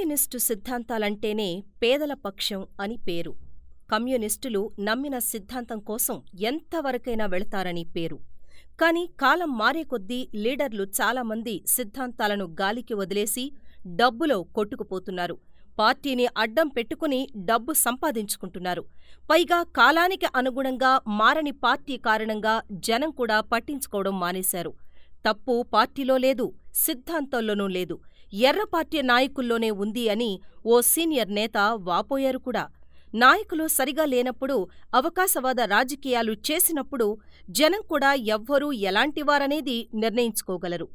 Communist సిద్ధాంతాలంటేనే పేదల పక్షం అని పేరు. కమ్యూనిస్టులు నమ్మిన సిద్ధాంతం కోసం ఎంతవరకైనా వెళతారని పేరు. కాని కాలం మారేకొద్దీ లీడర్లు చాలామంది సిద్ధాంతాలను గాలికి వదిలేసి డబ్బులో కొట్టుకుపోతున్నారు. పార్టీని అడ్డం పెట్టుకుని డబ్బు సంపాదించుకుంటున్నారు. పైగా కాలానికి అనుగుణంగా మారని పార్టీ కారణంగా జనం కూడా పట్టించుకోవడం మానేశారు. తప్పు పార్టీలో లేదు, సిద్ధాంతంలోనూ లేదు, ఎర్రపార్టీ నాయకుల్లోనే ఉంది అని ఓ సీనియర్ నేత వాపోయారు కూడా. నాయకులు సరిగా లేనప్పుడు, అవకాశవాద రాజకీయాలు చేసినప్పుడు జనం కూడా ఎవ్వరూ ఎలాంటివారనేది నిర్ణయించుకోగలరు.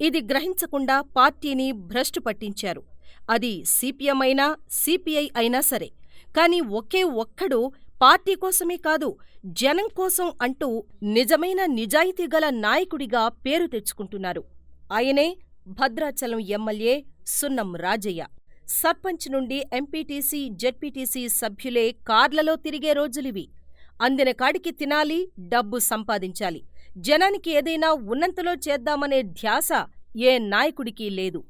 ఇది గ్రహించకుండా పార్టీని భ్రష్టు పట్టించారు. అది సిపిఎం అయినా, సిపిఐ అయినా సరే. కాని ఒకే ఒక్కడు పార్టీ కోసమే కాదు, జనం కోసం అంటూ నిజమైన నిజాయితీగల నాయకుడిగా పేరు తెచ్చుకుంటున్నారు. ఆయనే భద్రాచలం ఎమ్మెల్యే సున్నం రాజయ్య. సర్పంచ్ నుండి ఎంపీటీసీ, జెడ్పీటీసీ సభ్యులే కార్లలో తిరిగే రోజులివి. అందిన కాడికి తినాలి, డబ్బు సంపాదించాలి. జనానికి ఏదైనా ఉన్నంతలో చేద్దామనే ధ్యాస ఏ నాయకుడికీ లేదు.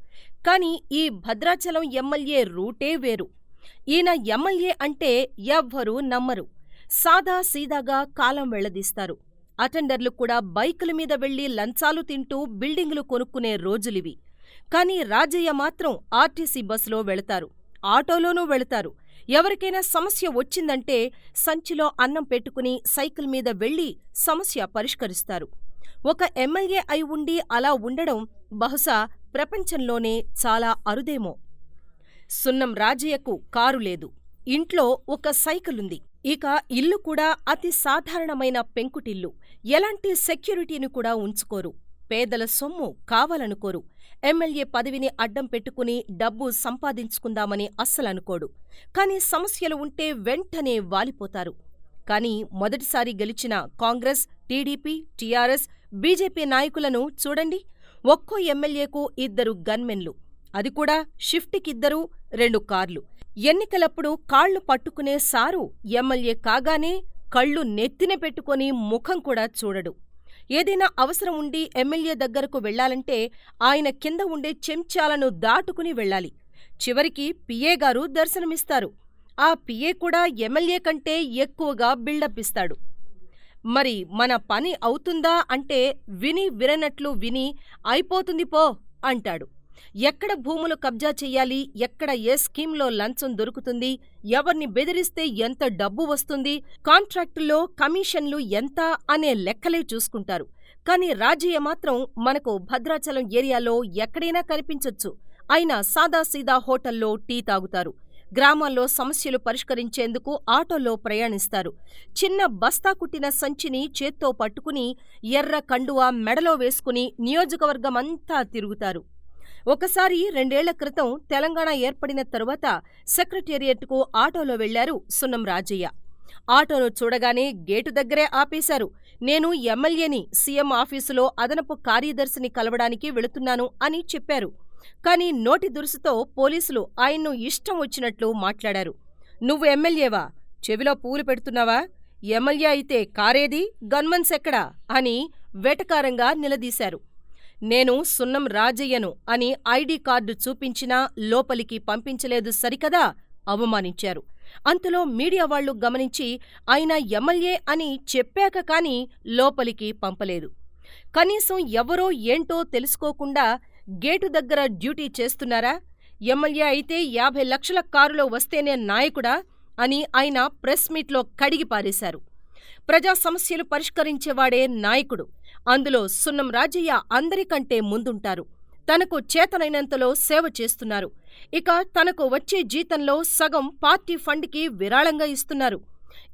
కాని ఈ భద్రాచలం ఎమ్మెల్యే రూటే వేరు. ఈయన ఎమ్మెల్యే అంటే ఎవ్వరూ నమ్మరు. సాదా సీదాగా కాలం వెళ్ళదీస్తారు. అటెండర్లు కూడా బైకుల మీద వెళ్ళి లంచాలు తింటూ బిల్డింగులు కొనుక్కునే రోజులివి. కానీ రాజయ్య మాత్రం ఆర్టీసీ బస్సులో వెళతారు. ఆటోలోనూ వెళతారు. ఎవరికైనా సమస్య వచ్చిందంటే సంచిలో అన్నం పెట్టుకుని సైకిల్ మీద వెళ్ళి సమస్య పరిష్కరిస్తారు. ఒక ఎమ్మెల్యే అయి ఉండి అలా ఉండడం బహుశా ప్రపంచంలోనే చాలా అరుదేమో! సున్నం రాజయ్యకు కారు లేదు. ఇంట్లో ఒక సైకిలుంది. ఇక ఇల్లు కూడా అతి సాధారణమైన పెంకుటిల్లు. ఎలాంటి సెక్యూరిటీని కూడా ఉంచుకోరు. పేదల సొమ్ము కావాలనుకోరు. ఎమ్మెల్యే పదవిని అడ్డం పెట్టుకుని డబ్బు సంపాదించుకుందామని అస్సలనుకోడు. కాని సమస్యలు ఉంటే వెంటనే వాలిపోతారు. కాని మొదటిసారి గెలిచిన కాంగ్రెస్, టీడీపీ, టీఆర్ఎస్, బీజేపీ నాయకులను చూడండి. ఒక్కో ఎమ్మెల్యేకు ఇద్దరు గన్మెన్లు. అది కూడా షిఫ్టుకిద్దరు, రెండు కార్లు. ఎన్నికలప్పుడు కాళ్ళు పట్టుకునే సారు ఎమ్మెల్యే కాగానే కళ్ళు నెత్తిన పెట్టుకుని ముఖం కూడా చూడడు. ఏదైనా అవసరం ఉండి ఎమ్మెల్యే దగ్గరకు వెళ్ళాలంటే ఆయన కింద ఉండే చెంచాలను దాటుకుని వెళ్ళాలి. చివరికి పీఏగారు దర్శనమిస్తారు. ఆ పిఏ కూడా ఎమ్మెల్యే కంటే ఎక్కువగా బిల్డప్ ఇస్తాడు. మరి మన పని అవుతుందా అంటే విని విరనట్లు విని అయిపోతుంది పో అంటాడు. ఎక్కడ భూములు కబ్జా చెయ్యాలి, ఎక్కడ ఏ స్కీంలో లంచం దొరుకుతుంది, ఎవర్ని బెదిరిస్తే ఎంత డబ్బు వస్తుంది, కాంట్రాక్టుల్లో కమీషన్లు ఎంత అనే లెక్కలే చూసుకుంటారు. కాని రాజయ్య మాత్రం మనకు భద్రాచలం ఏరియాలో ఎక్కడైనా కనిపించొచ్చు. అయినా సాదాసీదా హోటల్లో టీ తాగుతారు. గ్రామాల్లో సమస్యలు పరిష్కరించేందుకు ఆటోలో ప్రయాణిస్తారు. చిన్న బస్తా కుట్టిన సంచిని చేత్తో పట్టుకుని ఎర్ర కండువా మెడలో వేసుకుని నియోజకవర్గమంతా తిరుగుతారు. ఒకసారి రెండేళ్ళ క్రితం తెలంగాణ ఏర్పడిన తరువాత సెక్రటేరియట్కు ఆటోలో వెళ్ళారు సున్నం రాజయ్య. ఆటోను చూడగానే గేటు దగ్గరే ఆపేశారు. నేను ఎమ్మెల్యేని సీఎం ఆఫీసులో అదనపు కార్యదర్శిని కలవడానికి వెళుతున్నాను అని చెప్పారు. కాని నోటి దురుసుతో పోలీసులు ఆయన్ను ఇష్టం వచ్చినట్లు మాట్లాడారు. నువ్వు ఎమ్మెల్యేవా? చెవిలో పూలు పెడుతున్నావా? ఎమ్మెల్యే అయితే కారేది గన్మన్స్ ఎక్కడా అని వెటకారంగా నిలదీశారు. నేను సున్నం రాజయ్యను అని ఐడి కార్డు చూపించినా లోపలికి పంపించలేదు సరికదా అవమానించారు. అంతలో మీడియా వాళ్ళు గమనించి ఆయన ఎమ్మెల్యే అని చెప్పాక కాని లోపలికి పంపలేదు. కనీసం ఎవరో ఏంటో తెలుసుకోకుండా గేటు దగ్గర డ్యూటీ చేస్తున్నారా? ఎమ్మెల్యే అయితే యాభై లక్షల కారులో వస్తేనే నాయకుడా? అని ఆయన ప్రెస్ మీట్లో కడిగి పారేశారు. ప్రజా సమస్యలు పరిష్కరించేవాడే నాయకుడు. అందులో సున్నం రాజయ్య అందరికంటే ముందుంటారు. తనకు చేతనైనంతలో సేవ చేస్తున్నారు. ఇక తనకు వచ్చే జీతంలో సగం పార్టీ ఫండ్కి విరాళంగా ఇస్తున్నారు.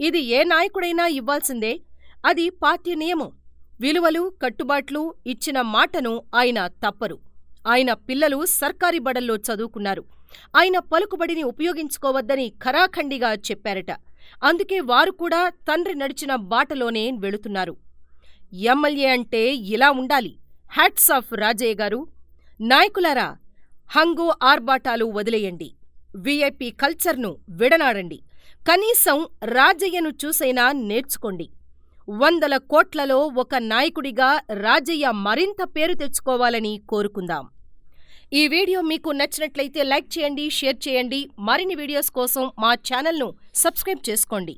ఇది ఏ నాయకుడైనా ఇవ్వాల్సిందే. అది పార్టీ నియమం. విలువలు, కట్టుబాట్లు, ఇచ్చిన మాటను ఆయన తప్పరు. ఆయన పిల్లలు సర్కారీ బడల్లో చదువుకున్నారు. ఆయన పలుకుబడిని ఉపయోగించుకోవద్దని ఖరాఖండిగా చెప్పారట. అందుకే వారు కూడా తండ్రి నడిచిన బాటలోనే వెళుతున్నారు. ఎమ్మెల్యే అంటే ఇలా ఉండాలి. హట్స్ ఆఫ్ రాజయ్య గారు నాయకులారా! హంగు ఆర్భాటాలు వదిలేయండి. వీఐపీ కల్చర్ను విడనాడండి. కనీసం రాజయ్యను చూసైనా నేర్చుకోండి. వందల కోట్లలో ఒక నాయకుడిగా రాజయ్య మరింత పేరు తెచ్చుకోవాలని కోరుకుందాం. ఈ వీడియో మీకు నచ్చినట్లయితే లైక్ చేయండి షేర్ చేయండి మరిన్ని వీడియోస్ కోసం మా ఛానల్ను సబ్స్క్రైబ్ చేసుకోండి